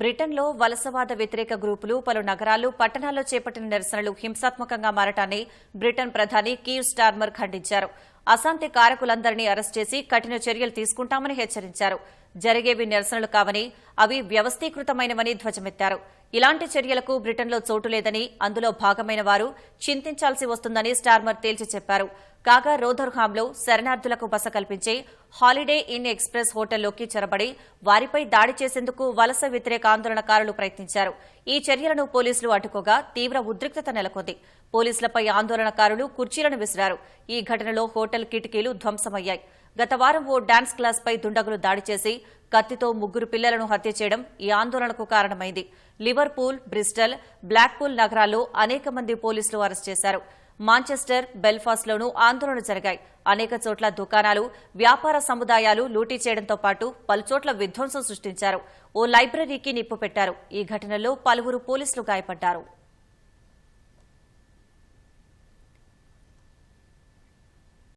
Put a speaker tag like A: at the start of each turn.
A: బ్రిటన్లో వలసవాద వ్యతిరేక గ్రూపులు పలు నగరాలు పట్టణాల్లో చేపట్టిన నిరసనలు హింసాత్మకంగా మారటాన్ని బ్రిటన్ ప్రధాని కీర్ స్టార్మర్ ఖండించారు. అశాంతి కారకులందరినీ అరెస్ట్ చేసి కఠిన చర్యలు తీసుకుంటామని హెచ్చరించారు. జరిగేవి నిరసనలు కావని అవి వ్యవస్థీకృతమైనవని ధ్వజమెత్తారు. ఇలాంటి చర్యలకు బ్రిటన్లో చోటు లేదని అందులో భాగమైన వారు చింతించాల్సి వస్తుందని స్టార్మర్ తేల్చి చెప్పారు. కాగా రోదర్హామ్లో శరణార్థులకు బస కల్పించే హాలిడే ఇన్ ఎక్స్ప్రెస్ హోటల్లోకి చొరబడి వారిపై దాడి చేసేందుకు వలస వ్యతిరేక ఆందోళనకారులు ప్రయత్నించారు. ఈ చర్యలను పోలీసులు అడ్డుకోగా తీవ్ర ఉద్రిక్తత నెలకొంది. పోలీసులపై ఆందోళనకారులు కుర్చీలను విసిరారు. ఈ ఘటనలో హోటల్ కిటికీలు ధ్వంసమయ్యాయి. గత వారం ఓ డాన్స్ క్లాస్పై దుండగులు దాడి చేసి కత్తితో ముగ్గురు పిల్లలను హత్య చేయడం ఈ ఆందోళనకు కారణమైంది. లివర్పూల్ బ్రిస్టల్ బ్లాక్పూల్ నగరాల్లో అనేక మంది పోలీసులు అరెస్ట్ చేశారు. మాంచెస్టర్ బెల్ఫాస్ట్లోనూ ఆందోళనలు జరిగాయి. అనేక చోట్ల దుకాణాలు వ్యాపార సముదాయాలు లూటీ చేయడంతో పాటు పలుచోట్ల విధ్వంసం సృష్టించారు. ఓ లైబ్రరీకి నిప్పు పెట్టారు. ఈ ఘటనలో పలువురు పోలీసులు గాయపడ్డారు.